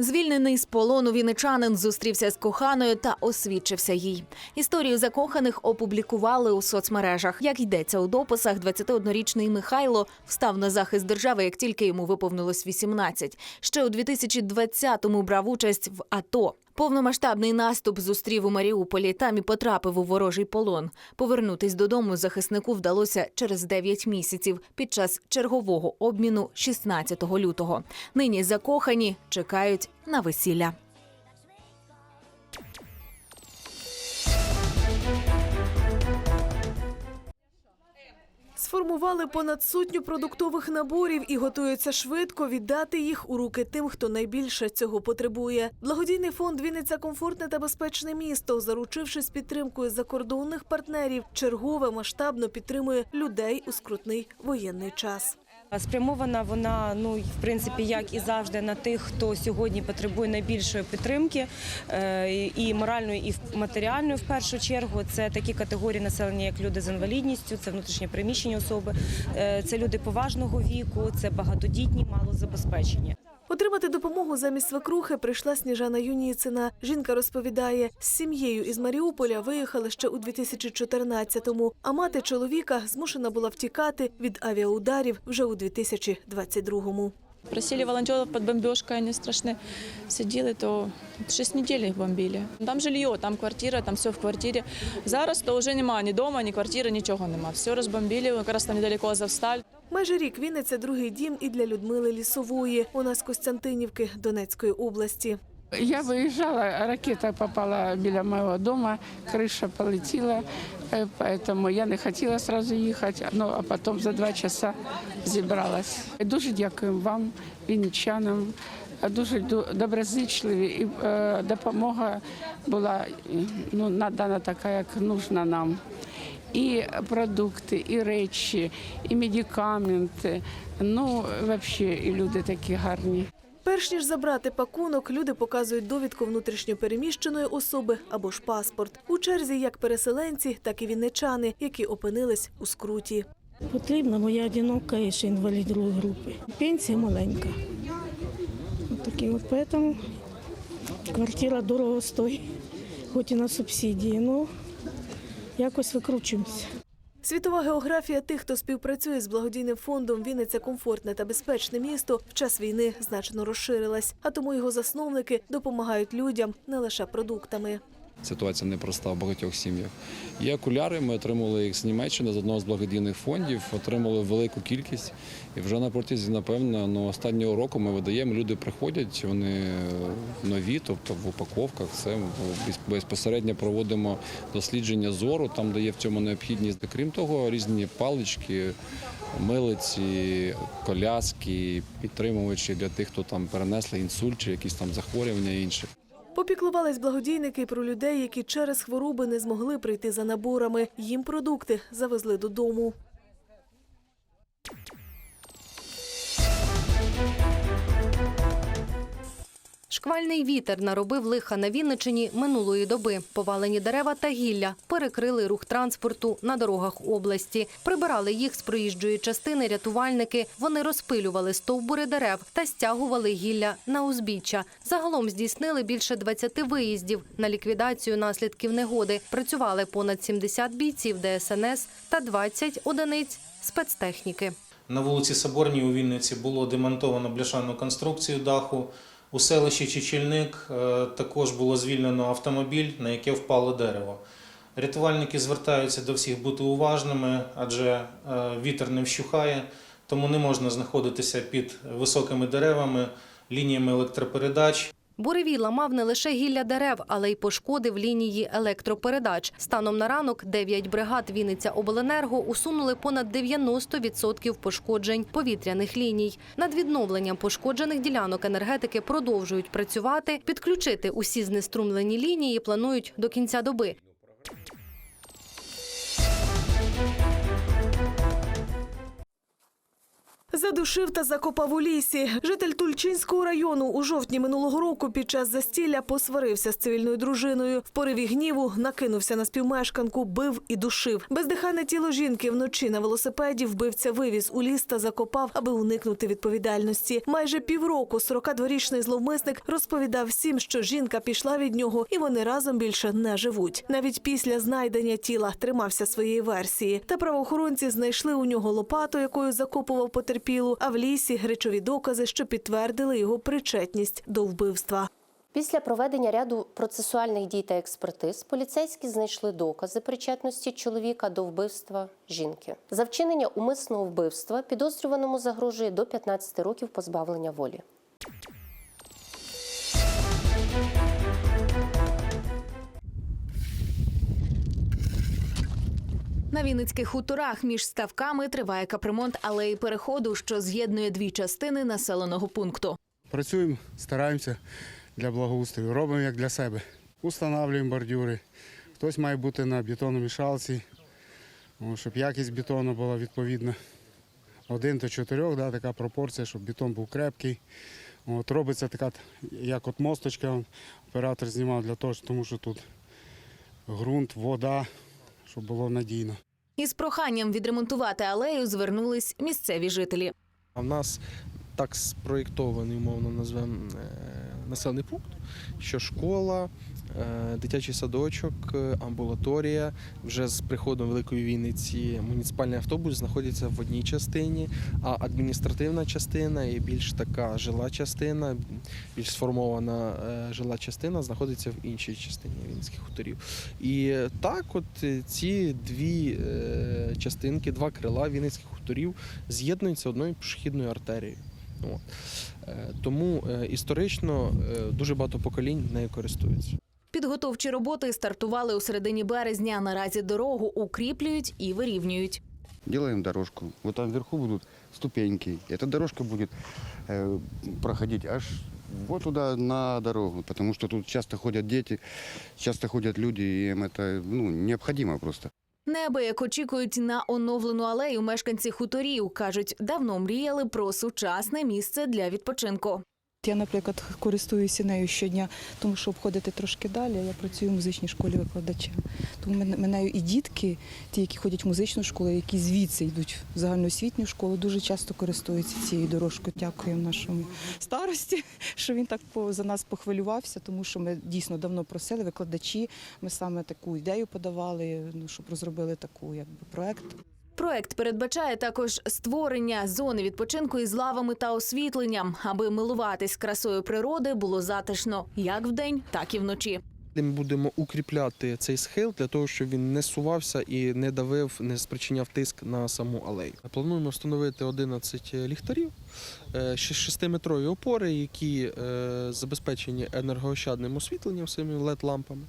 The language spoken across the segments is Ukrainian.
Звільнений з полону віничанин зустрівся з коханою та освідчився їй. Історію закоханих опублікували у соцмережах. Як йдеться у дописах, 21-річний Михайло встав на захист держави, як тільки йому виповнилось 18. Ще у 2020-му брав участь в АТО. Повномасштабний наступ зустрів у Маріуполі. Там і потрапив у ворожий полон. Повернутись додому захиснику вдалося через 9 місяців під час чергового обміну 16 лютого. Нині закохані чекають на весілля. Сформували понад сотню продуктових наборів і готуються швидко віддати їх у руки тим, хто найбільше цього потребує. Благодійний фонд Вінниця комфортне та безпечне місто, заручившись підтримкою закордонних партнерів, чергове масштабно підтримує людей у скрутний воєнний час. Спрямована вона, ну в принципі, як і завжди, на тих, хто сьогодні потребує найбільшої підтримки е, і моральної, і матеріальної в першу чергу. Це такі категорії населення, як люди з інвалідністю, це внутрішнє приміщення особи, е, це люди поважного віку, це багатодітні, малозабезпечені. Отримати допомогу замість свекрухи прийшла Сніжана Юніцина. Жінка розповідає, з сім'єю із Маріуполя виїхали ще у 2014-му, а мати чоловіка змушена була втікати від авіаударів вже у 2022-му. Просили волонтеров под бомбежкой, они страшны. Сидели, то 6 недель их бомбили. Там жилье, там квартира, там все в квартирі. Зараз то вже нема ні дома, ні квартири, нічого нема. Все розбомбили, якраз там недалеко Азовсталь. Майже рік Вінниця – другий дім і для Людмили Лісової. Вона з Костянтинівки Донецької області. Я виїжджала, ракета попала біля мого дому, криша полетіла, е, поэтому я не хотіла сразу їхати, ну, а потім за два часа зібралась. Дуже дякую вам, вінничанам. Дуже ду- доброзичливі і е, допомога була ну, надана така, як нужна нам. І продукти, і речі, і медикаменти. Ну, взагалі, і люди такі гарні. Перш ніж забрати пакунок, люди показують довідку внутрішньопереміщеної особи або ж паспорт. У черзі як переселенці, так і вінничани, які опинились у скруті. Потрібна, бо я одинока і ще інвалід другої групи. Пенсія маленька. От такі от поэтому квартира дорого стоїть, хоч і на субсидії. Ну, якось викручуємося. Світова географія тих, хто співпрацює з благодійним фондом Вінниця комфортне та безпечне місто в час війни значно розширилась, а тому його засновники допомагають людям не лише продуктами. Ситуація непроста в багатьох сім'ях. Є окуляри, ми отримали їх з Німеччини з одного з благодійних фондів, отримали велику кількість. І вже на протязі, напевно, ну, останнього року ми видаємо. Люди приходять, вони нові, тобто в упаковках. Це безпосередньо проводимо дослідження зору, там де є в цьому необхідність. Крім того, різні палички, милиці, коляски, підтримувачі для тих, хто там перенесли інсульт чи якісь там захворювання інші. Попіклувались благодійники про людей, які через хвороби не змогли прийти за наборами. Їм продукти завезли додому. Шквальний вітер наробив лиха на Вінничині минулої доби. Повалені дерева та гілля перекрили рух транспорту на дорогах області. Прибирали їх з проїжджої частини рятувальники. Вони розпилювали стовбури дерев та стягували гілля на узбіччя. Загалом здійснили більше 20 виїздів на ліквідацію наслідків негоди. Працювали понад 70 бійців ДСНС та 20 одиниць спецтехніки. На вулиці Соборній у Вінниці було демонтовано бляшану конструкцію даху. У селищі Чечільник е, також було звільнено автомобіль, на яке впало дерево. Рятувальники звертаються до всіх бути уважними, адже е, вітер не вщухає, тому не можна знаходитися під високими деревами, лініями електропередач. Буревій ламав не лише гілля дерев, але й пошкодив лінії електропередач. Станом на ранок 9 бригад Вінниця Обленерго усунули понад 90% пошкоджень повітряних ліній. Над відновленням пошкоджених ділянок енергетики продовжують працювати. Підключити усі знеструмлені лінії планують до кінця доби. Задушив та закопав у лісі. Житель Тульчинського району у жовтні минулого року під час застілля посварився з цивільною дружиною. В пориві гніву накинувся на співмешканку, бив і душив. Бездихане тіло жінки вночі на велосипеді вбивця вивіз у ліс та закопав, аби уникнути відповідальності. Майже півроку 42-річний зловмисник розповідав всім, що жінка пішла від нього, і вони разом більше не живуть. Навіть після знайдення тіла тримався своєї версії. Та правоохоронці знайшли у нього лопату, якою закопував потерпілу, а в лісі речові докази, що підтвердили його причетність до вбивства. Після проведення ряду процесуальних дій та експертиз поліцейські знайшли докази причетності чоловіка до вбивства жінки. За вчинення умисного вбивства підозрюваному загрожує до 15 років позбавлення волі. На Вінницьких хуторах між ставками триває капремонт алеї переходу, що з'єднує дві частини населеного пункту. Працюємо, стараємося для благоустрою, робимо як для себе. Устанавлюємо бордюри. Хтось має бути на бетономішалці, о, щоб якість бетону була відповідна. Один до чотирьох, да, така пропорція, щоб бетон був крепкий. От, робиться така, як от мосточка, оператор знімав для того, тому що тут ґрунт, вода, щоб було надійно. Із проханням відремонтувати алею звернулись місцеві жителі. А в нас так спроєктований, умовно назвемо е, населений пункт, що школа, дитячий садочок, е, амбулаторія. Вже з приходом Великої Вінниці муніципальний автобус знаходяться в одній частині, а адміністративна частина і більш така жила частина, більш сформована е, жила частина знаходиться в іншій частині Вінницьких хуторів. І так, от е, ці дві е, частинки, два крила Вінницьких хуторів з'єднуються одною пішохідною артерією. Е, Тому е, історично е, дуже багато поколінь нею користуються. Підготовчі роботи стартували у середині березня. Наразі дорогу укріплюють і вирівнюють. Делаем дорожку. Вот там вверху будут ступеньки. Эта дорожка будет э, проходить аж вот туда на дорогу, потому что тут часто ходят дети, часто ходят люди, и им это ну, необходимо просто. Неабияк очікують на оновлену алею мешканці хуторів. кажуть, давно мріяли про сучасне місце для відпочинку. Я, наприклад, користуюся нею щодня, тому що обходити трошки далі. Я працюю в музичній школі викладачем. Тому мене і дітки, ті, які ходять в музичну школу, які звідси йдуть в загальноосвітню школу, дуже часто користуються цією дорожкою. Дякуємо нашому старості, що він так за нас похвилювався, тому що ми дійсно давно просили викладачі. Ми саме таку ідею подавали, ну щоб розробили таку якби проект. Проект передбачає також створення зони відпочинку із лавами та освітленням, аби милуватись красою природи було затишно як вдень, так і вночі. Ми будемо укріпляти цей схил для того, щоб він не сувався і не давив, не спричиняв тиск на саму алею. Плануємо встановити 11 ліхтарів, е, ще 6-метрові опори, які е, забезпечені енергоощадним освітленням своїми LED-лампами.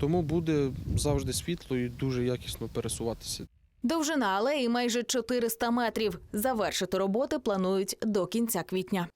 Тому буде завжди світло і дуже якісно пересуватися. Довжина алеї майже 400 метрів. Завершити роботи планують до кінця квітня.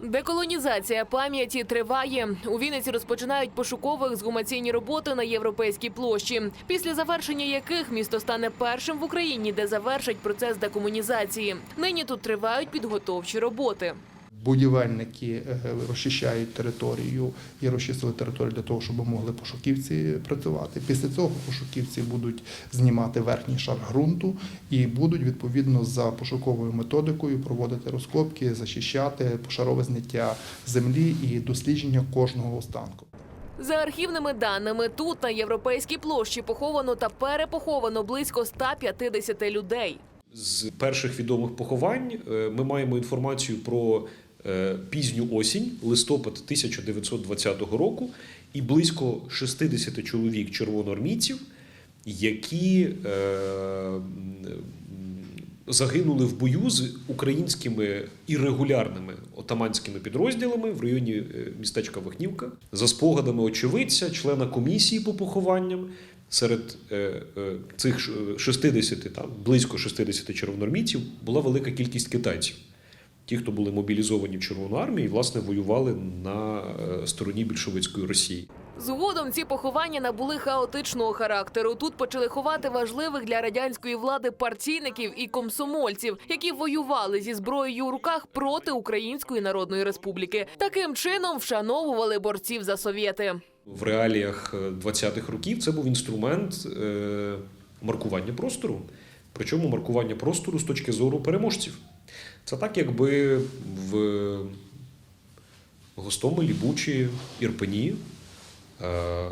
Деколонізація пам'яті триває. У Вінниці розпочинають пошуково ексгумаційні роботи на європейській площі, після завершення яких місто стане першим в Україні, де завершать процес декомунізації. Нині тут тривають підготовчі роботи. Будівельники е, розчищають територію і розчистили територію для того, щоб могли пошуківці працювати. Після цього пошуківці будуть знімати верхній шар ґрунту і будуть відповідно за пошуковою методикою проводити розкопки, зачищати пошарове зняття землі і дослідження кожного останку. За архівними даними, тут на європейській площі поховано та перепоховано близько 150 людей. З перших відомих поховань е, ми маємо інформацію про пізню осінь, листопад 1920 року, і близько 60 чоловік червоноармійців, які е, загинули в бою з українськими іррегулярними отаманськими підрозділами в районі е, містечка Вахнівка. За спогадами очевидця, члена комісії по похованням, серед е, е, цих ш- 60, там, близько 60 червоноармійців була велика кількість китайців. Ті, хто були мобілізовані в Червону армію, власне, воювали на е, стороні більшовицької Росії. Згодом ці поховання набули хаотичного характеру. Тут почали ховати важливих для радянської влади партійників і комсомольців, які воювали зі зброєю у руках проти Української Народної Республіки. Таким чином вшановували борців за совєти. В реаліях е, 20-х років це був інструмент е, маркування простору. Причому маркування простору з точки зору переможців. Це так, якби в густому Бучі, Ірпені е,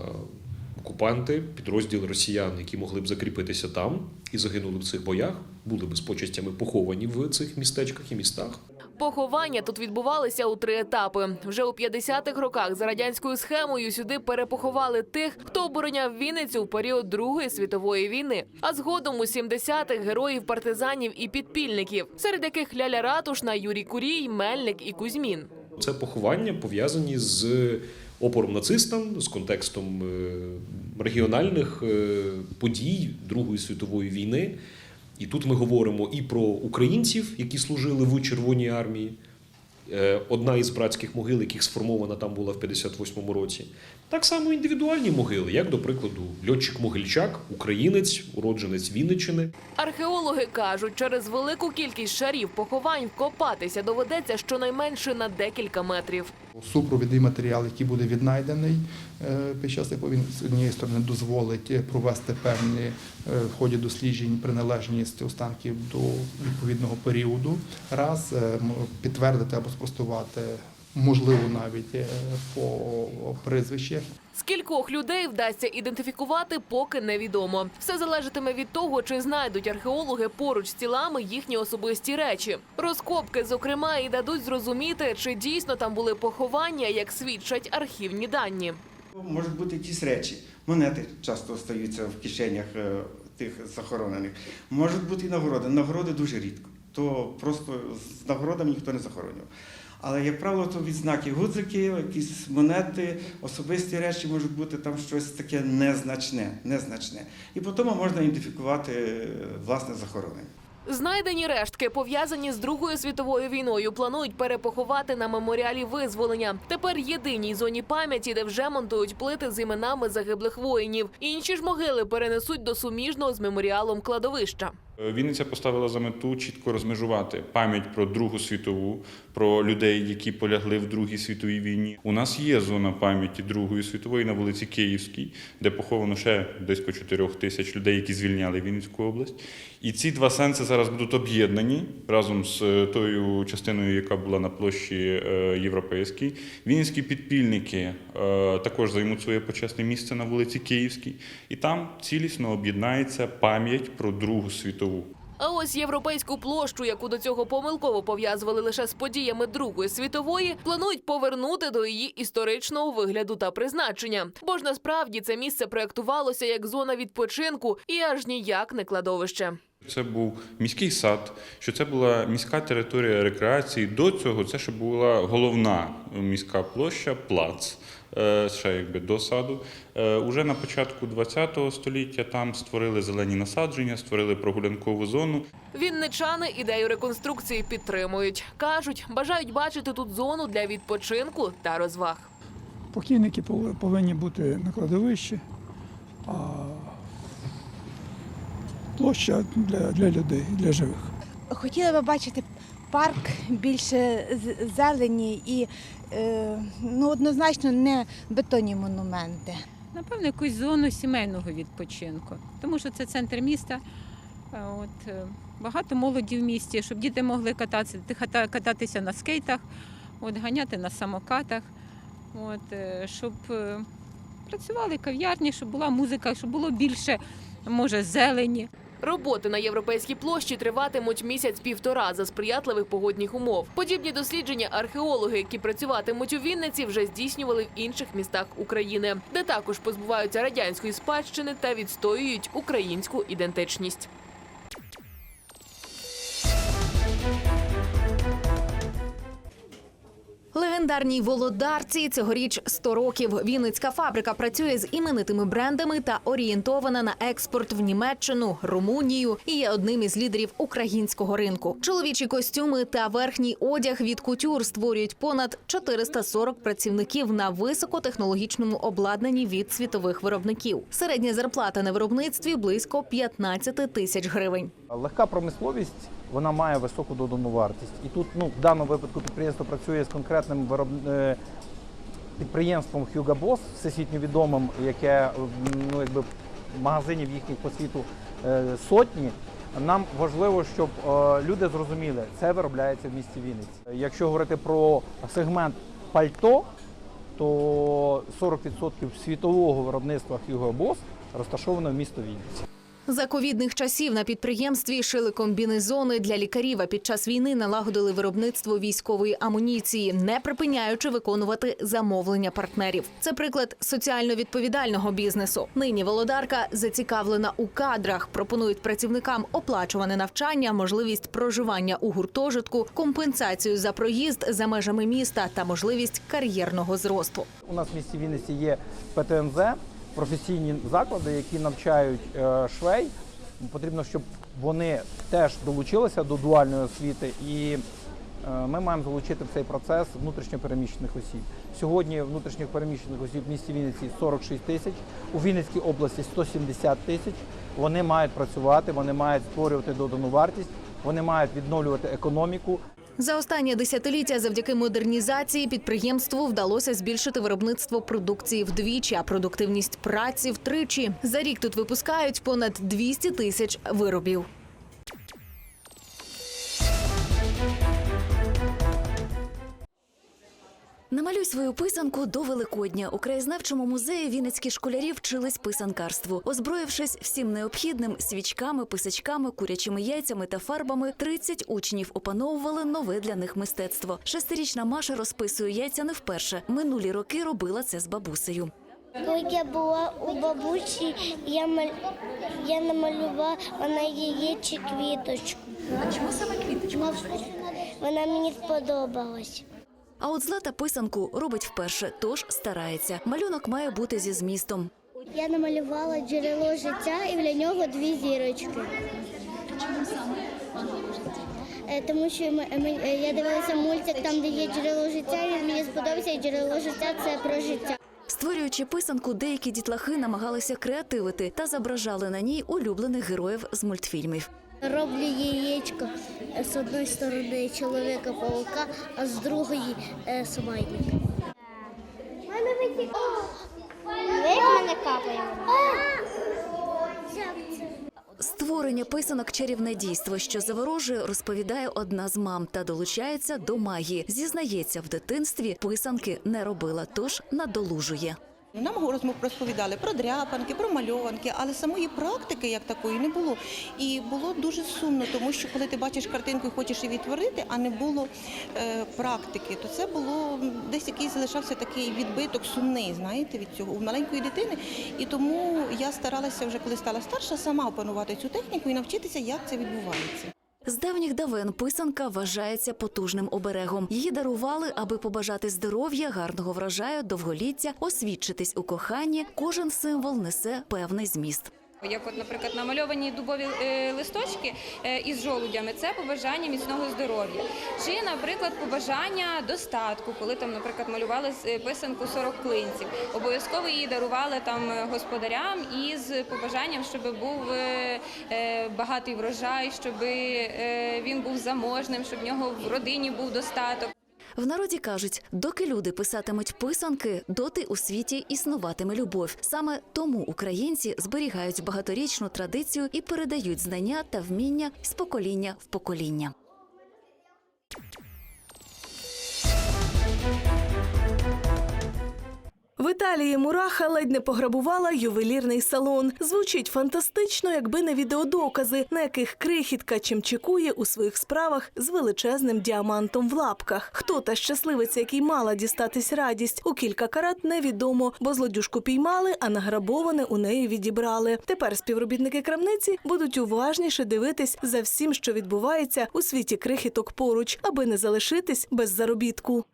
окупанти, підрозділи росіян, які могли б закріпитися там і загинули в цих боях, були б з почастями поховані в цих містечках і містах. Поховання тут відбувалися у три етапи. Вже у 50-х роках за радянською схемою сюди перепоховали тих, хто обороняв Вінницю в період Другої світової війни. А згодом у 70-х героїв партизанів і підпільників, серед яких Ляля Ратушна, Юрій Курій, Мельник і Кузьмін. Це поховання пов'язані з опором нацистам, з контекстом е, регіональних е, подій Другої світової війни. І тут ми говоримо і про українців, які служили в Червоній армії. Е, Одна із братських могил, яких сформована там була в 58-му році. Так само індивідуальні могили, як, до прикладу, льотчик Могильчак, українець, уродженець Вінниччини. Археологи кажуть, через велику кількість шарів поховань вкопатися доведеться щонайменше на декілька метрів. Супровідний матеріал, який буде віднайдений е, під час якого він з однієї сторони дозволить е, провести певні е, в ході досліджень приналежність останків до відповідного періоду, раз підтвердити або спростувати, можливо, навіть по прізвищах. Скількох людей вдасться ідентифікувати, поки невідомо. Все залежатиме від того, чи знайдуть археологи поруч з тілами їхні особисті речі. Розкопки, зокрема, і дадуть зрозуміти, чи дійсно там були поховання, як свідчать архівні дані. Можуть бути якісь речі. Монети часто остаються в кишенях е, тих захоронених. Можуть бути і нагороди. Нагороди дуже рідко. То просто з нагородами ніхто не захоронював. Але, як правило, то відзнаки гудзики, якісь монети, особисті речі можуть бути там щось таке незначне. незначне. І потім можна ідентифікувати е, власне захоронення. Знайдені рештки, пов'язані з Другою світовою війною, планують перепоховати на меморіалі визволення. Тепер єдиній зоні пам'яті, де вже монтують плити з іменами загиблих воїнів. Інші ж могили перенесуть до суміжного з меморіалом кладовища. Вінниця поставила за мету чітко розмежувати пам'ять про Другу світову, про людей, які полягли в Другій світовій війні. У нас є зона пам'яті Другої світової на вулиці Київській, де поховано ще близько 4 тисяч людей, які звільняли Вінницьку область. І ці два сенси зараз будуть об'єднані разом з е, тою частиною, яка була на площі е, Європейській. Вінницькі підпільники е, також займуть своє почесне місце на вулиці Київській, і там цілісно об'єднається пам'ять про Другу світову. А ось європейську площу, яку до цього помилково пов'язували лише з подіями Другої світової, планують повернути до її історичного вигляду та призначення. Бо ж насправді це місце проектувалося як зона відпочинку і аж ніяк не кладовище. Це був міський сад, що це була міська територія рекреації. До цього це ще була головна міська площа, плац. Е, Ще якби до саду. Е, Уже на початку ХХ століття там створили зелені насадження, створили прогулянкову зону. Вінничани ідею реконструкції підтримують. кажуть, бажають бачити тут зону для відпочинку та розваг. Покійники повинні бути на кладовищі, а площа для, для людей, для живих. Хотіла би бачити парк більше зелені і е, ну, однозначно не бетонні монументи. Напевно, якусь зону сімейного відпочинку, тому що це центр міста. От, е, багато молоді в місті, щоб діти могли кататися, кататися на скейтах, от, ганяти на самокатах, от, е, щоб працювали кав'ярні, щоб була музика, щоб було більше, може, зелені. Роботи на європейській площі триватимуть місяць-півтора за сприятливих погодних умов. Подібні дослідження археологи, які працюватимуть у Вінниці, вже здійснювали в інших містах України, де також позбуваються радянської спадщини та відстоюють українську ідентичність. Легендарній володарці цьогоріч 100 років. Вінницька фабрика працює з іменитими брендами та орієнтована на експорт в Німеччину, Румунію і є одним із лідерів українського ринку. Чоловічі костюми та верхній одяг від кутюр створюють понад 440 працівників на високотехнологічному обладнанні від світових виробників. Середня зарплата на виробництві близько 15 тисяч гривень. Легка промисловість вона має високу додану вартість. І тут ну, в даному випадку підприємство працює з конкретним вироб... е, підприємством Hugo Boss, всесвітньо відомим, яке ну, якби, магазинів їхніх по світу е, сотні. Нам важливо, щоб е, люди зрозуміли, це виробляється в місті Вінниці. Якщо говорити про сегмент пальто, то 40% світового виробництва Hugo Boss розташовано в місто Вінниці. За ковідних часів на підприємстві шили комбінезони для лікарів. А під час війни налагодили виробництво військової амуніції, не припиняючи виконувати замовлення партнерів. Це приклад соціально відповідального бізнесу. Нині володарка зацікавлена у кадрах. Пропонують працівникам оплачуване навчання, можливість проживання у гуртожитку, компенсацію за проїзд за межами міста та можливість кар'єрного зросту. У нас в місті Вінниці є ПТНЗ, професійні заклади, які навчають е, швей. Потрібно, щоб вони теж долучилися до дуальної освіти, і е, ми маємо залучити в цей процес внутрішньопереміщених осіб. Сьогодні внутрішніх переміщених осіб в місті Вінниці 46 тисяч, у Вінницькій області 170 тисяч. Вони мають працювати, вони мають створювати додану вартість, вони мають відновлювати економіку. За останнє десятиліття завдяки модернізації підприємству вдалося збільшити виробництво продукції вдвічі, а продуктивність праці втричі. За рік тут випускають понад 200 тисяч виробів. Намалюй свою писанку до Великодня. У краєзнавчому музеї вінницькі школярі вчились писанкарству. Озброївшись всім необхідним свічками, писачками, курячими яйцями та фарбами, 30 учнів опановували нове для них мистецтво. Шестирічна Маша розписує яйця не вперше. Минулі роки робила це з бабусею. Коли я була у бабусі, я, маль... я намалювала на яєчі квіточку. А чому саме квіточку? Вона мені сподобалась. А от злата писанку робить вперше, тож старається. Малюнок має бути зі змістом. Я намалювала джерело життя і для нього дві зірочки. Чому саме? Е, Тому що ми- ми- е, я дивилася мультик, там де є джерело життя, і мені сподобався, і джерело життя це про життя. Створюючи писанку, деякі дітлахи намагалися креативити та зображали на ній улюблених героїв з мультфільмів. Роблю яєчко е, з одної сторони чоловіка паука, а з другої е, собайника. Мене капає? Створення писанок чарівне дійство, що заворожує, розповідає одна з мам та долучається до магії. Зізнається, в дитинстві писанки не робила, тож надолужує. Нам розмов розповідали про дряпанки, про мальованки, але самої практики як такої не було. І було дуже сумно, тому що коли ти бачиш картинку і хочеш її відтворити, а не було е, практики, то це було десь якийсь залишався такий відбиток сумний, знаєте, від цього у маленької дитини. І тому я старалася вже, коли стала старша, сама опанувати цю техніку і навчитися, як це відбувається. З давніх давен писанка вважається потужним оберегом. Її дарували, аби побажати здоров'я, гарного врожаю, довголіття, освідчитись у коханні. Кожен символ несе певний зміст. Як, от, наприклад, намальовані дубові е, листочки е, із жолудями, це побажання міцного здоров'я. Чи, наприклад, побажання достатку, коли там, наприклад, малювали е, писанку 40 клинців. Обов'язково її дарували там господарям із побажанням, щоб був багатий врожай, щоб він був заможним, щоб в нього в родині був достаток. В народі кажуть, доки люди писатимуть писанки, доти у світі існуватиме любов. Саме тому українці зберігають багаторічну традицію і передають знання та вміння з покоління в покоління. Італії мураха ледь не пограбувала ювелірний салон. Звучить фантастично, якби не відеодокази, на яких крихітка чимчикує у своїх справах з величезним діамантом в лапках. Хто та щасливиця, який мала дістатись радість у кілька карат, невідомо, бо злодюжку піймали, а награбоване у неї відібрали. Тепер співробітники крамниці будуть уважніше дивитись за всім, що відбувається у світі крихіток поруч, аби не залишитись без заробітку.